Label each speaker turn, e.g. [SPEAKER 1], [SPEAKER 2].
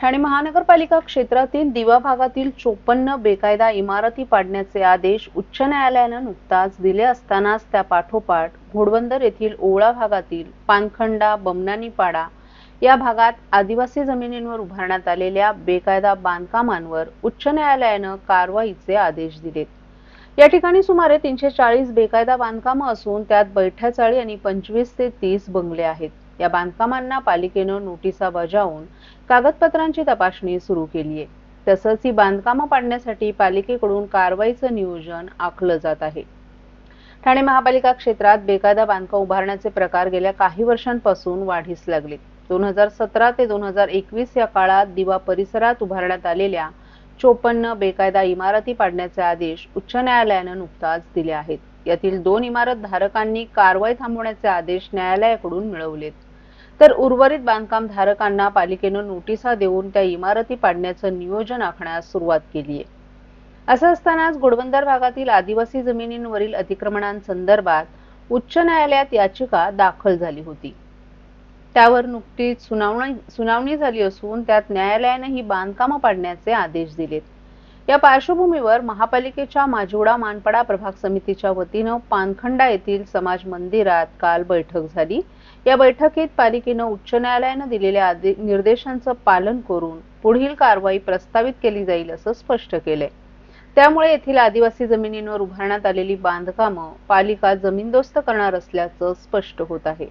[SPEAKER 1] ठाणे महानगरपालिका क्षेत्रातील दिवा भागातील चोपन्न बेकायदा इमारती पाडण्याचे आदेश उच्च न्यायालयानं नुकताच दिले असतानाच त्या पाठोपाठ घोडबंदर येथील ओवळा भागातील पानखंडा बमनानीपाडा या भागात आदिवासी जमिनींवर उभारण्यात आलेल्या बेकायदा बांधकामांवर उच्च न्यायालयानं कारवाईचे आदेश दिलेत. या ठिकाणी सुमारे तीनशे चाळीस बेकायदा बांधकामं असून त्यात बैठ्या चाळी आणि पंचवीस ते तीस बंगले आहेत. या बांधकामांना पालिकेनं नोटिसा बजावून कागदपत्रांची तपासणी सुरू केली आहे. तसंच ही बांधकामं पाडण्यासाठी पालिकेकडून कारवाईचं नियोजन आखलं जात आहे. ठाणे महापालिका क्षेत्रात बेकायदा बांधकाम उभारण्याचे प्रकार गेल्या काही वर्षांपासून वाढीस लागले. दोन हजार सतरा ते दोन हजार एकवीस या काळात दिवा परिसरात उभारण्यात आलेल्या चोपन्न बेकायदा इमारती पाडण्याचे आदेश उच्च न्यायालयानं नुकताच दिले आहेत. यातील दोन इमारत धारकांनी कारवाई थांबवण्याचे आदेश न्यायालयाकडून मिळवलेत. तर उर्वरित बांधकाम धारकांना पालिकेनं नोटिसा देऊन त्या इमारती पाडण्याचं नियोजन आखण्यास सुरुवात केली आहे. असं असतानाच घोडबंदर भागातील आदिवासी जमिनींवरील अतिक्रमणांसंदर्भात उच्च न्यायालयात याचिका दाखल झाली होती. त्यावर नुकतीच सुनावणी सुनावणी झाली असून त्यात न्यायालयानं ही बांधकामं पाडण्याचे आदेश दिलेत. या पार्श्वभूमीवर महापालिकेच्या माजिवडा मानपडा प्रभाग समितीच्या वतीनं पानखंडा येथील समाज मंदिरात काल बैठक झाली. या बैठकीत पालिकेनं उच्च न्यायालयानं दिलेल्या निर्देशांचं पालन करून पुढील कारवाई प्रस्तावित केली जाईल असं स्पष्ट केलंय. त्यामुळे येथील आदिवासी जमिनींवर उभारण्यात आलेली बांधकामं पालिका जमीनदोस्त करणार असल्याचं स्पष्ट होत आहे.